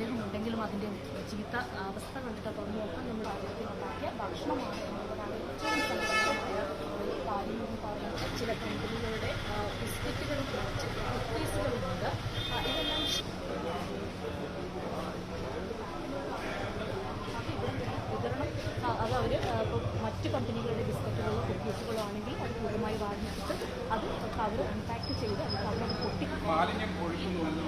അതിന്റെ ചീത്ത അവസ്ഥ കണ്ടിട്ട് തുറന്നു നോക്കാൻ നമ്മൾ ആരോഗ്യത്തിലുണ്ടാക്കിയ ഭക്ഷണമാണ് ചില കമ്പനികളുടെ ബിസ്ക്കറ്റുകളും കുക്കീസുകളുമുണ്ട് ഇതെല്ലാം അത് അവർ മറ്റ് കമ്പനികളുടെ ബിസ്ക്കറ്റുകളോ കുക്കീസുകളോ ആണെങ്കിൽ അത് പൂർണമായി വാങ്ങിച്ചിട്ട് അത് അവർ അൺപാക്ക് ചെയ്ത് അവർ പൊട്ടി മാലിന്യം ഒഴുകുന്നു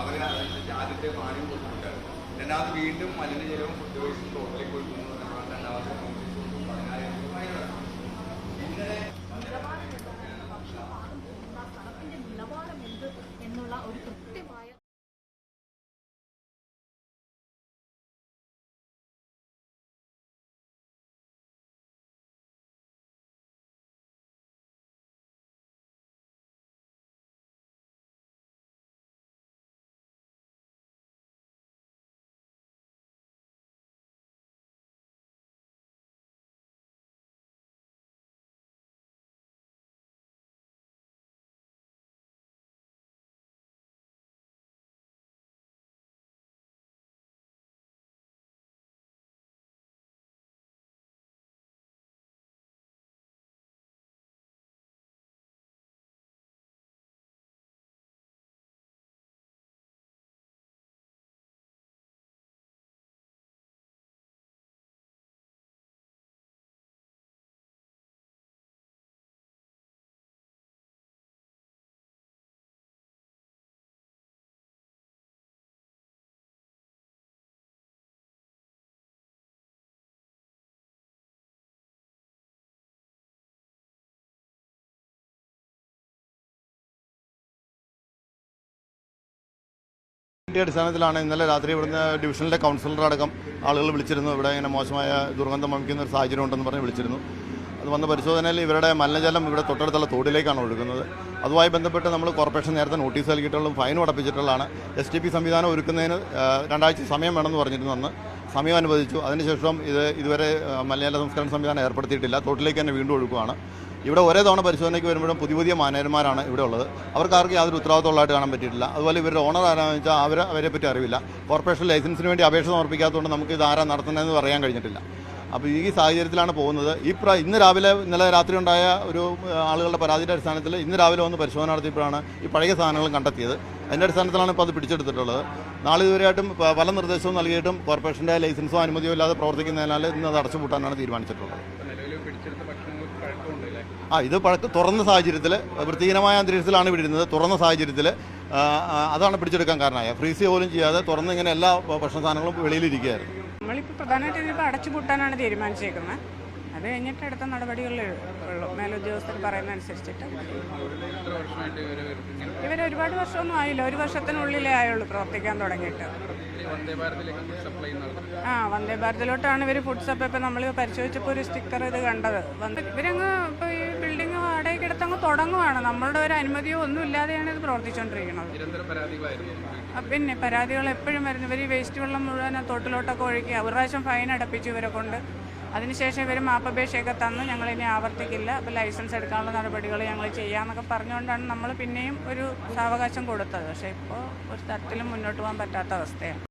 അവർ ആദ്യത്തെ പാനും കൊടുത്തിട്ട് രണ്ടാമത് വീണ്ടും മലിനജലവും ഫുഡ് വേസ്റ്റും കൊടുക്കുന്നു രണ്ടാമത്തെ ഇതിന്റെ അടിസ്ഥാനത്തിലാണ് ഇന്നലെ രാത്രി ഇവിടുന്ന് ഡിവിഷനിലെ കൗൺസിലർ അടക്കം ആളുകൾ വിളിച്ചിരുന്നു. ഇവിടെ ഇങ്ങനെ മോശമായ ദുർഗന്ധം വമിക്കുന്ന ഒരു സാഹചര്യം ഉണ്ടെന്ന് പറഞ്ഞ് വിളിച്ചിരുന്നു. അത് വന്ന പരിശോധനയിൽ ഇവരുടെ മലിനജലം ഇവിടെ തൊട്ടടുത്തുള്ള തോടിലേക്കാണ് ഒഴുകുന്നത്. അതുമായി ബന്ധപ്പെട്ട് നമ്മൾ കോർപ്പറേഷൻ നേരത്തെ നോട്ടീസ് നൽകിയിട്ടുള്ളതും ഫൈനും അടപ്പിച്ചിട്ടുള്ളതാണ്. എസ് ടി പി സംവിധാനം ഒരുക്കുന്നതിന് രണ്ടാഴ്ച സമയം വേണമെന്ന് പറഞ്ഞിരുന്നു അന്ന്. സമയം അനുവദിച്ചു. അതിനുശേഷം ഇത് ഇതുവരെ മലയാള സംസ്കരണ സംവിധാനം ഏർപ്പെടുത്തിയിട്ടില്ല. തോട്ടിലേക്ക് തന്നെ വീണ്ടും ഒഴുക്കുകയാണ് ഇവിടെ ഒരേ തവണ പരിശോധനയ്ക്ക് വരുമ്പോഴും പുതിയ പുതിയ മാനേജർമാരാണ് ഇവിടെ ഉള്ളത്. അവർക്ക് ആർക്കും യാതൊരു ഉത്തരവാദിത്തമുള്ളതായിട്ട് കാണാൻ പറ്റിയിട്ടില്ല. അതുപോലെ ഇവരുടെ ഓണർ ആരാണെന്ന് വെച്ചാൽ അവർ അവരെ പറ്റി അറിവില്ല. കോർപ്പറേഷൻ ലൈസൻസിന് വേണ്ടി അപേക്ഷ സമർപ്പിക്കാത്തതുകൊണ്ട് നമുക്ക് ഇത് ആരാ നടത്തുന്നതെന്ന് പറയാൻ കഴിഞ്ഞിട്ടില്ല. അപ്പോൾ ഈ സാഹചര്യത്തിലാണ് പോകുന്നത്. ഈ പ്ര ഇന്ന് രാവിലെ ഇന്നലെ രാത്രി ഉണ്ടായ ഒരു ആളുകളുടെ പരാതിയുടെ അടിസ്ഥാനത്തിൽ ഇന്ന് രാവിലെ വന്ന് പരിശോധന നടത്തിയപ്പോഴാണ് ഈ പഴയ സാധനങ്ങളും കണ്ടെത്തിയത്. അതിന്റെ അടിസ്ഥാനത്തിലാണ് ഇപ്പോൾ അത് പിടിച്ചെടുത്തിട്ടുള്ളത്. നാളെ ഇതുവരെയായിട്ടും പല നിർദ്ദേശവും നൽകിയിട്ടും കോർപ്പറേഷന്റെ ലൈസൻസോ അനുമതിയോ ഇല്ലാതെ പ്രവർത്തിക്കുന്നതിനാൽ ഇന്ന് അത് അടച്ചുപൂട്ടാനാണ് തീരുമാനിച്ചിട്ടുള്ളത്. ആ ഇത് പഴക്ക് തുറന്ന സാഹചര്യത്തിൽ വൃത്തിഹീനമായ അന്തരീക്ഷത്തിലാണ് വിടുന്നത് തുറന്ന സാഹചര്യത്തിൽ അതാണ് പിടിച്ചെടുക്കാൻ കാരണമായ. ഫ്രീസ് പോലും ചെയ്യാതെ തുറന്ന് ഇങ്ങനെ എല്ലാ ഭക്ഷണ സാധനങ്ങളും വെളിയിലിരിക്കുകയായിരുന്നു നമ്മളിപ്പോൾ പ്രധാനമായിട്ടും ഇതിപ്പോൾ അടച്ചുപൂട്ടാനാണ് തീരുമാനിച്ചേക്കുന്നത്. അത് കഴിഞ്ഞിട്ട് അടുത്ത നടപടികളിൽ ഉള്ളൂ. മേലുദ്യോഗസ്ഥർ പറയുന്ന അനുസരിച്ചിട്ട്. ഇവർ ഒരുപാട് വർഷമൊന്നും ആയില്ല. ഒരു വർഷത്തിനുള്ളിലേ ആയുള്ളൂ പ്രവർത്തിക്കാൻ തുടങ്ങിയിട്ട്. ആ വന്ദേ ഭാരതിലോട്ടാണ് ഇവർ ഫുഡ് സപ്പ് ഇപ്പം നമ്മൾ പരിശോധിച്ചപ്പോൾ ഒരു സ്റ്റിക്കർ ഇത് കണ്ടത്. ഇവരങ്ങ് ഇപ്പോൾ ഈ ബിൽഡിംഗ് എടുത്ത് അങ്ങ് തുടങ്ങുവാണ്. നമ്മളുടെ ഒരു അനുമതിയോ ഒന്നും ഇല്ലാതെയാണ് ഇത് പ്രവർത്തിച്ചുകൊണ്ടിരിക്കുന്നത് പിന്നെ പരാതികൾ എപ്പോഴും വരുന്നു. ഇവർ ഈ വേസ്റ്റ് വെള്ളം മുഴുവൻ തൊട്ടിലോട്ടൊക്കെ ഒഴുക്കി ഒരു പ്രാവശ്യം ഫൈൻ അടപ്പിച്ചു ഇവരെ കൊണ്ട്. അതിനുശേഷം ഇവർ മാപ്പപേക്ഷയൊക്കെ തന്നു. ഞങ്ങൾ ഇനി ആവർത്തിക്കില്ല. അപ്പോൾ ലൈസൻസ് എടുക്കാനുള്ള നടപടികൾ ഞങ്ങൾ ചെയ്യാമെന്നൊക്കെ പറഞ്ഞുകൊണ്ടാണ് നമ്മൾ പിന്നെയും ഒരു സാവകാശം കൊടുത്തത്. പക്ഷേ ഇപ്പോൾ ഒരു തരത്തിലും മുന്നോട്ട് പോകാൻ പറ്റാത്ത അവസ്ഥയാണ്.